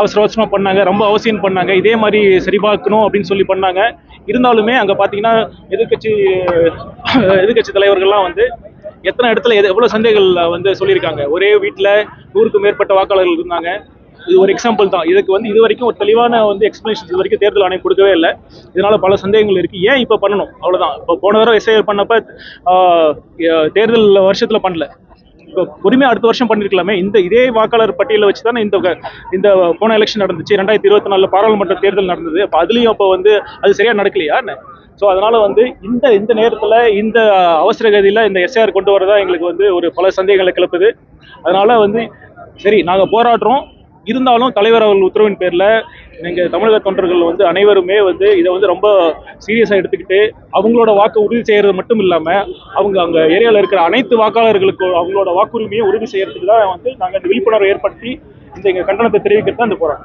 அவசர அவசரமாக பண்ணாங்க ரொம்ப அவசியம் பண்ணாங்க. இதே மாதிரி சரிபார்க்கணும் அப்படின்னு சொல்லி பண்ணாங்க. இருந்தாலுமே அங்கே பார்த்தீங்கன்னா எதிர்க்கட்சி எதிர்க்கட்சி தலைவர்கள்லாம் வந்து எத்தனை இடத்துல எது எவ்வளோ சந்தேகங்கள் வந்து சொல்லியிருக்காங்க. ஒரே வீட்டில் நூறுக்கும் மேற்பட்ட வாக்காளர்கள் இருந்தாங்க. இது ஒரு எக்ஸாம்பிள் தான். இதுக்கு வந்து இது வரைக்கும் ஒரு தெளிவான வந்து எக்ஸ்பிளேஷன் இது வரைக்கும் தேர்தல் ஆணையம் கொடுக்கவே இல்லை. இதனால பல சந்தேகங்கள் இருக்குது ஏன் இப்போ பண்ணணும்? அவ்வளோதான் இப்போ போன தடவை எஸ்ஐஆர் பண்ணப்போ தேர்தல் வருஷத்தில் பண்ணல. இப்போ அடுத்த வருஷம் பண்ணிருக்கலாமே. இந்த இதே வாக்காளர் பட்டியலை வச்சு தானே இந்த இந்த போன எலெக்ஷன் நடந்துச்சு. ரெண்டாயிரத்தி இருபத்தி நாலுல பாராளுமன்ற தேர்தல் நடந்தது. அப்போ அதுலேயும் அப்போ வந்து அது சரியாக நடக்கலையா ஸோ அதனால் வந்து இந்த இந்த நேரத்தில் இந்த அவசர கதியில் இந்த எஸ்ஐஆர் கொண்டு வரதா எங்களுக்கு வந்து ஒரு பல சந்தேகங்களை கிளப்புது. அதனால் வந்து சரி நாங்கள் போராடுறோம். இருந்தாலும் தலைவர் அவர்கள் உத்தரவின் பேரில் நீங்கள் தமிழக தொண்டர்கள் வந்து அனைவருமே வந்து இதை வந்து ரொம்ப சீரியஸாக எடுத்துக்கிட்டு அவங்களோட வாக்கு உறுதி செய்கிறது மட்டும் இல்லாமல் அவங்க அங்கே ஏரியாவில் இருக்கிற அனைத்து வாக்காளர்களுக்கு அவங்களோட வாக்குரிமையை உறுதி செய்கிறதுக்கு தான் வந்து நாங்கள் இந்த விழிப்புணர்வை ஏற்படுத்தி இந்த எங்கள் கண்டனத்தை தெரிவிக்கிறது தான் இந்த போராட்டம்